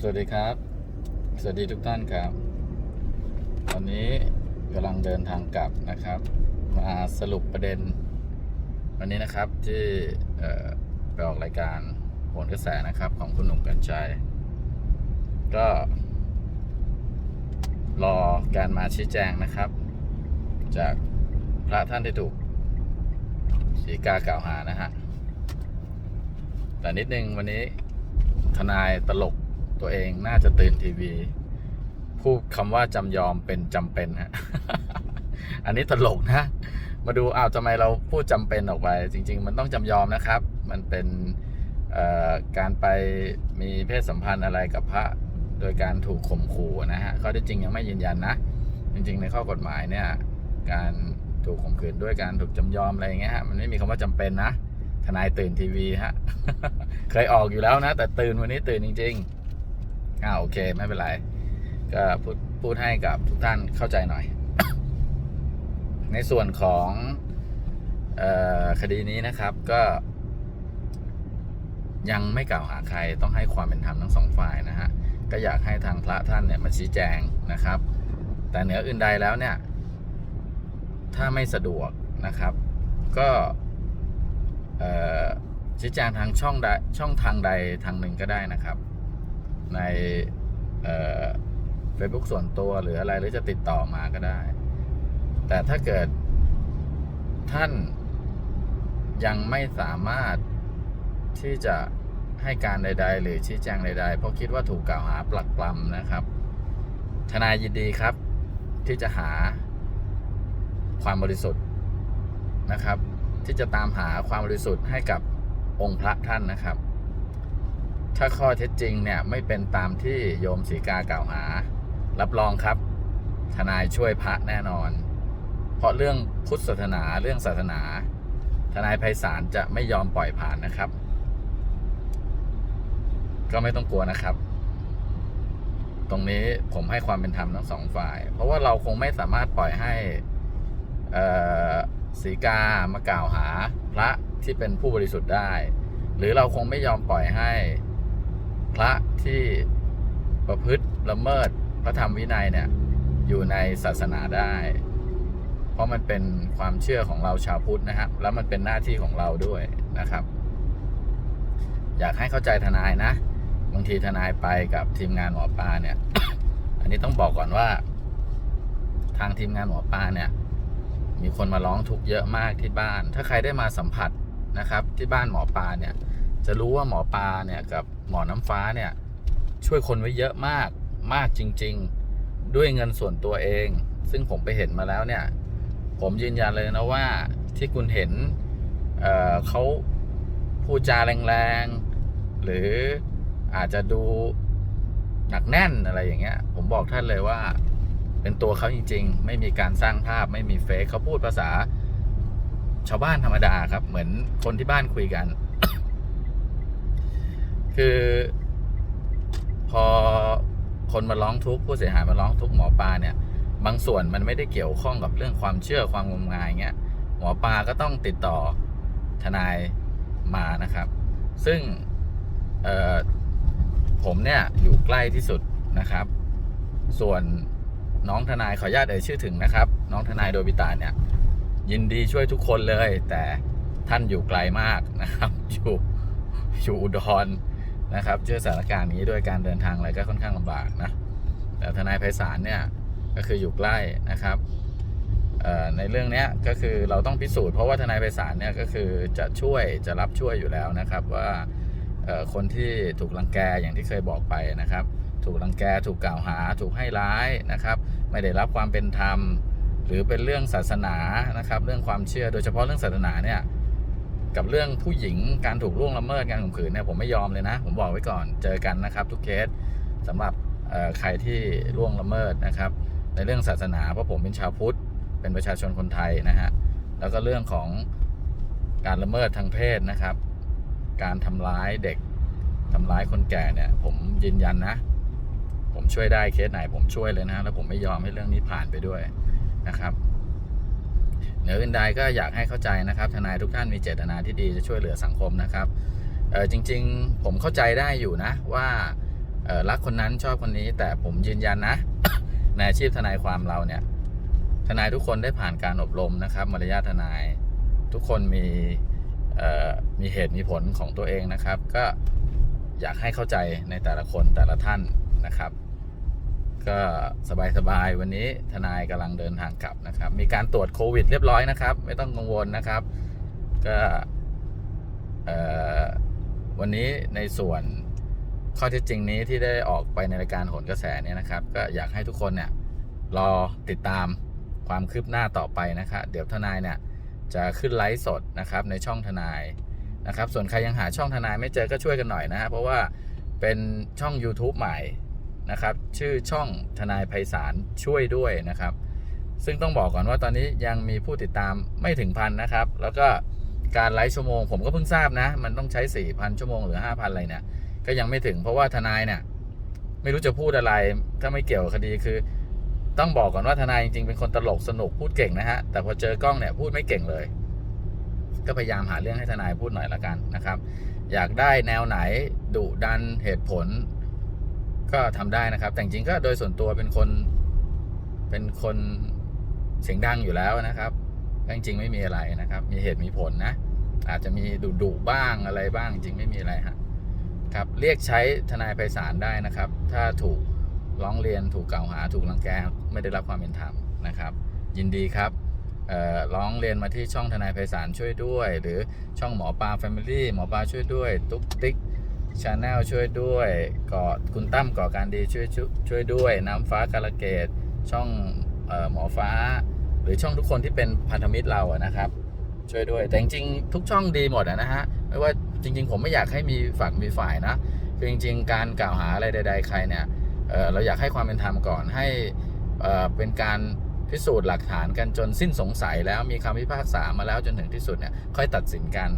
สวัสดีครับ สวัสดีทุกท่านครับวันนี้กำลังเดินทางกลับนะครับ มาสรุปประเด็น วันนี้นะครับที่ไปออกรายการโหนกระแสนะครับของคุณหนุ่มกัญชัย ก็ รอการมาชี้แจงนะครับ จากพระท่านที่ถูกสีกากล่าวหานะฮะแต่นิดนึงวันนี้ทนายตลก ตัวเองน่าจะตื่นทีวี พูดคำว่าจำยอมเป็นจำเป็นฮะ อันนี้ตลกนะ มาดูอ้าวทำไมเราพูดจำเป็นออกไป จริง ๆ มันต้องจำยอมนะครับ มันเป็นการไปมีเพศสัมพันธ์อะไรกับพระโดยการถูกข่มขู่นะฮะข้อท็จจริงยังไม่ยืนยันนะ จริง ๆ ในข้อกฎหมายเนี่ย การถูกข่มขืนด้วยการถูกจำยอมอะไรอย่างเงี้ยฮะมันไม่มีคำว่าจำเป็นนะทนายตื่นทีวีฮะ เคยออกอยู่แล้วนะ แต่ตื่นวันนี้ตื่นจริง ๆ อ่าโอเค ไม่เป็นไร ก็พูดพูดให้กับทุกท่านเข้าใจหน่อย ในส่วนของออคดีนี้นะครับก็ ยังไม่กล่าวหาใครต้องให้ความเป็นธรรมทั้งสองฝ่ายนะฮะก็อยากให้ทางพระท่านเนี่ยมาชี้แจงนะครับ แต่เหนืออื่นใดแล้วเนี่ย ถ้าไม่สะดวกนะครับ ก็ชี้แจงทางช่องใดช่องทางใดทางหนึ่งก็ได้นะครับ ในเฟซบุ๊กส่วนตัวหรืออะไรหรือจะติดต่อมาก็ได้ แต่ถ้าเกิดท่านยังไม่สามารถที่จะให้การใด ๆ หรือชี้แจงใด ๆ เพราะคิดว่าถูกกล่าวหาปลักปลำนะครับ ทนายยินดีครับ ที่จะหาความบริสุทธิ์นะครับ ที่จะตามหาความบริสุทธิ์ให้กับองค์พระท่านนะครับ ถ้าข้อเท็จจริงเนี่ยไม่เป็นตามที่โยมสีกากล่าวหา รับรองครับ ทนายช่วยพระแน่นอน เพราะเรื่องพุทธศาสนาเรื่องศาสนา ทนายไพศาลจะไม่ยอมปล่อยผ่านนะครับ ก็ไม่ต้องกลัวนะครับ ตรงนี้ผมให้ความเป็นธรรมทั้งสองฝ่าย เพราะว่าเราคงไม่สามารถปล่อยให้สีกามากล่าวหาพระที่เป็นผู้บริสุทธิ์ได้ หรือเราคงไม่ยอมปล่อยให้ พระที่ประพฤติละเมิดพระธรรมวินัยเนี่ยอยู่ในศาสนาได้ เพราะมันเป็นความเชื่อของเราชาวพุทธนะครับ แล้วมันเป็นหน้าที่ของเราด้วยนะครับ อยากให้เข้าใจทนายนะ บางทีทนายไปกับทีมงานหมอปลาเนี่ย อันนี้ต้องบอกก่อนว่า ทางทีมงานหมอปลาเนี่ยมีคนมาร้องทุกข์เยอะมากที่บ้าน ถ้าใครได้มาสัมผัสนะครับ ที่บ้านหมอปลาเนี่ย จะรู้ว่าหมอปลาเนี่ยกับ หมอน้ำฟ้าเนี่ย ช่วยคนไว้เยอะมากมากจริง ๆ ด้วยเงินส่วนตัวเอง ซึ่งผมไปเห็นมาแล้วเนี่ย ผมยืนยันเลยนะว่าที่คุณเห็นเเขาพูดจาแรงๆ หรืออาจจะดูหนักแน่นอะไรอย่างเงี้ย ผมบอกท่านเลยว่า เป็นตัวเขาจริง ๆ ไม่มีการสร้างภาพไม่มีเฟกเขาพูดภาษาชาวบ้านธรรมดาครับ เหมือนคนที่บ้านคุยกัน คือ พอคนมาร้องทุกข์ผู้เสียหายมาร้องทุกข์หมอปลาเนี่ย บางส่วนมันไม่ได้เกี่ยวข้องกับเรื่องความเชื่อความงมงายเงี้ยหมอปลาก็ต้องติดต่อทนายมานะครับ ซึ่งผมเนี่ยอยู่ใกล้ที่สุดนะครับ ส่วนน้องทนายขออนุญาตเอ่ยชื่อถึงนะครับ น้องทนายโดบิตาเนี่ย ยินดีช่วยทุกคนเลย แต่ท่านอยู่ไกลมากนะครับ อยู่อยู่อุดร นะครับเชื่อสถานการณ์นี้ด้วยการเดินทางอะไรก็ค่อนข้างลำบากนะแต่ทนายไพศาลเนี่ยก็คืออยู่ใกล้นะครับในเรื่องนี้ก็คือเราต้องพิสูจน์เพราะว่าทนายไพศาลเนี่ยก็คือจะช่วยจะรับช่วยอยู่แล้วนะครับว่าคนที่ถูกรังแกอย่างที่เคยบอกไปนะครับ ถูกรังแกถูกกล่าวหา ถูกให้ร้ายนะครับ ไม่ได้รับความเป็นธรรม หรือเป็นเรื่องศาสนานะครับ เรื่องความเชื่อโดยเฉพาะเรื่องศาสนาเนี่ย กับเรื่องผู้หญิงการถูกล่วงละเมิดการข่มขืนเนี่ยผมไม่ยอมเลยนะ ผมบอกไว้ก่อนเจอกันนะครับ ทุกเคสสำหรับใครที่ล่วงละเมิดนะครับ ในเรื่องศาสนาเพราะผมเป็นชาวพุทธ เป็นประชาชนคนไทยนะฮะแล้วก็เรื่องของการละเมิดทางเพศนะครับ การทำร้ายเด็กทำร้ายคนแก่เนี่ย ผมยืนยันนะ ผมช่วยได้เคสไหนผมช่วยเลยนะแล้วผมไม่ยอมให้เรื่องนี้ผ่านไปด้วยนะครับ เหนืออื่นใดก็อยากให้เข้าใจนะครับทนายทุกท่านมีเจตนาที่ดีจะช่วยเหลือสังคมนะครับจริงๆผมเข้าใจได้อยู่นะว่ารักคนนั้นชอบคนนี้ แต่ผมยืนยันนะในอาชีพทนายความเราเนี่ยทนายทุกคนได้ผ่านการอบรมนะครับมารยาททนายทุกคนมีมีเหตุมีผลของตัวเองนะครับ ก็อยากให้เข้าใจในแต่ละคนแต่ละท่านนะครับ ก็สบายๆวันนี้ทนายกำลังเดินทางกลับนะครับ มีการตรวจโควิด เรียบร้อยนะครับ ไม่ต้องกังวลนะครับ ก็วันนี้ในส่วนข้อเท็จจริงนี้ที่ได้ออกไปในรายการโหนกระแสเนี่ยนะครับ ก็อยากให้ทุกคนเนี่ยรอติดตามความคืบหน้าต่อไปนะครับเดี๋ยวทนายเนี่ยจะขึ้นไลฟ์สดนะครับในช่องทนายนะครับ ส่วนใครยังหาช่องทนายไม่เจอก็ช่วยกันหน่อยนะฮะเพราะว่าเป็นช่อง YouTube ใหม่ นะครับ ชื่อช่องทนายไพศาลช่วยด้วยนะครับ ซึ่งต้องบอกก่อนว่าตอนนี้ยังมีผู้ติดตามไม่ถึงพันนะครับ แล้วก็การไลฟ์ชั่วโมง ผมก็เพิ่งทราบนะ มันต้องใช้ 4,000 ชั่วโมงหรือ 5,000 อะไรเนี่ย ก็ยังไม่ถึงเพราะว่าทนายเนี่ยไม่รู้จะพูดอะไรถ้าไม่เกี่ยวกับคดีคือ ต้องบอกก่อนว่าทนายจริงๆเป็นคนตลกสนุกพูดเก่งนะฮะแต่พอเจอกล้องเนี่ยพูดไม่เก่งเลย ก็พยายามหาเรื่องให้ทนายพูดหน่อยละกันนะครับ อยากได้แนวไหนดุดันเหตุผล ก็ทำได้นะครับ แต่จริงก็โดยส่วนตัวเป็นคน เป็นคนเสียงดังอยู่แล้วนะครับจริงๆไม่มีอะไรนะครับ มีเหตุมีผลนะ อาจจะมีดุดุบ้างอะไรบ้างจริงไม่มีอะไรฮะครับเรียกใช้ทนายไพศาลได้นะครับ ถ้าถูกร้องเรียนถูกกล่าวหาถูกรังแกไม่ได้รับความเป็นธรรมนะครับ ยินดีครับเอ่อร้องเรียนมาที่ช่องทนายไพศาลช่วยด้วย หรือช่องหมอปลาแฟมิลี่หมอปลาช่วยด้วย ตุ๊กติ๊ก ชาแนลช่วยด้วยก่อคุณตั้มก่อการดีช่วยช่วยช่วยด้วย น้ำฟ้ากาลเกต ช่องออหมอฟ้า หรือช่องทุกคนที่เป็นพันธมิตรเราอะนะครับ ช่วยด้วย แต่จริงๆทุกช่องดีหมดอะนะฮะไม่ว่าจริง ๆ ผมไม่อยากให้มีฝักมีฝ่ายนะคือจริง ๆ การกล่าวหาอะไรใด ๆ ใครเนี่ยเเราอยากให้ความเป็นธรรมก่อนให้เเป็นการพิสูจน์หลักฐานกันจนสิ้นสงสัยแล้วมีคำพิพากษามาแล้วจนถึงที่สุดเนี่ยค่อยตัดสินกัน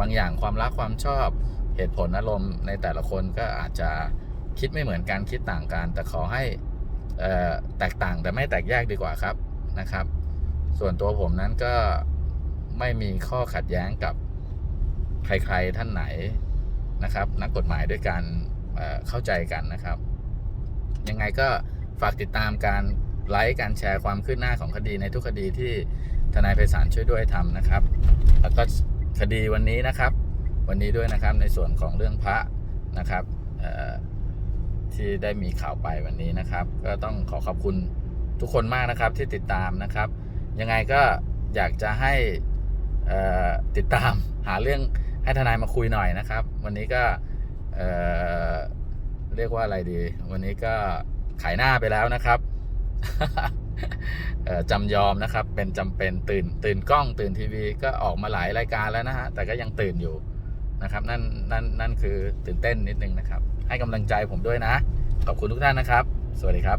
บางอย่างความรักความชอบ เหตุผลอารมณ์ในแต่ละคนก็อาจจะคิดไม่เหมือนกันคิดต่างกัน แต่ขอให้แตกต่างแต่ไม่แตกแยกดีกว่าครับนะครับ ส่วนตัวผมนั้นก็ไม่มีข้อขัดแย้งกับใครๆท่านไหนนะครับ นักกฎหมายด้วยกันเเข้าใจกันนะครับ ยังไงก็ฝากติดตามการไลค์การแชร์ความคืบหน้าของคดีในทุกคดีที่ทนายไพศาลช่วยด้วยทำนะครับ แล้วก็คดีวันนี้นะครับ วันนี้ด้วยนะครับในส่วนของเรื่องพระนะครับที่ได้มีข่าวไปวันนี้นะครับ ก็ต้องขอขอบคุณทุกคนมากนะครับที่ติดตามนะครับ ยังไงก็อยากจะให้ติดตามหาเรื่องให้ทนายมาคุยหน่อยนะครับ วันนี้ก็เเรียกว่าอะไรดี วันนี้ก็ขายหน้าไปแล้วนะครับจำยอมนะครับเป็นจำเป็นตื่นตื่นกล้องตื่นทีวีก็ออกมาหลายรายการแล้วนะฮะแต่ก็ยังตื่นอยู่ นะครับ นั่นนั่นนั่นคือตื่นเต้นนิดนึงนะครับ ให้กำลังใจผมด้วยนะ ขอบคุณทุกท่านนะครับ สวัสดีครับ